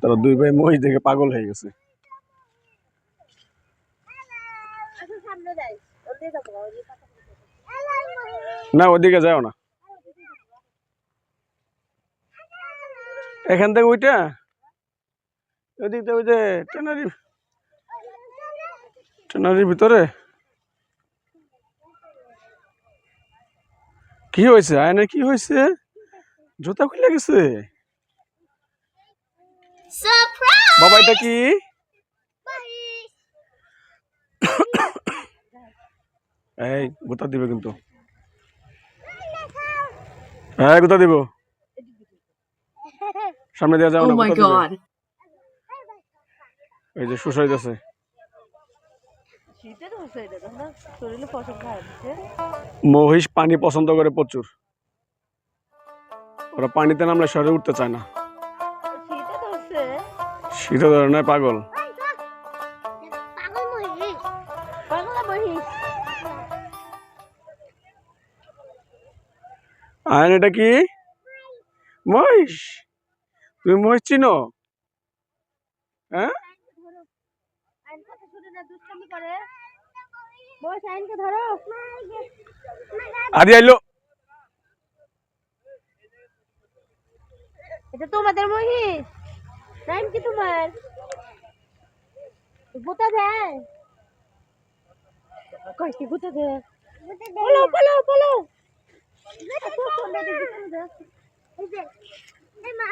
তারা দুই ভাই মহিষ দেখে পাগল হয়ে গেছে। না, ওদিকে যাও না। এখান থেকে ওইটা ওদিক থেকে ওই যে ট্রেনারি ট্রেনারির ভিতরে? কি হয়েছে? আয়নের কি হয়েছে? জুতা খুলে গেছে? বাবা এটা কি এই গোতা দিবে কিন্তু। হ্যাঁ গোতা দিব। সামনে দেওয়া যাও Oh না god. এই যে সুসাইড আছে মহিষ পানি পছন্দ করে প্রচুর। ওরা পানিতে নামলে শহরে উঠতে চায় না। শীতে নয় পাগল। আয়ন, এটা কি? মহিষ। তুমি মহিষ চিনো? হ্যাঁ? আদি, আইলো। এটা তোমাদের মহিষ। টাইম কি তোমার গুতা দেয় কয়টি গুতা দেয় বলো বলো বলো এই যে এই মা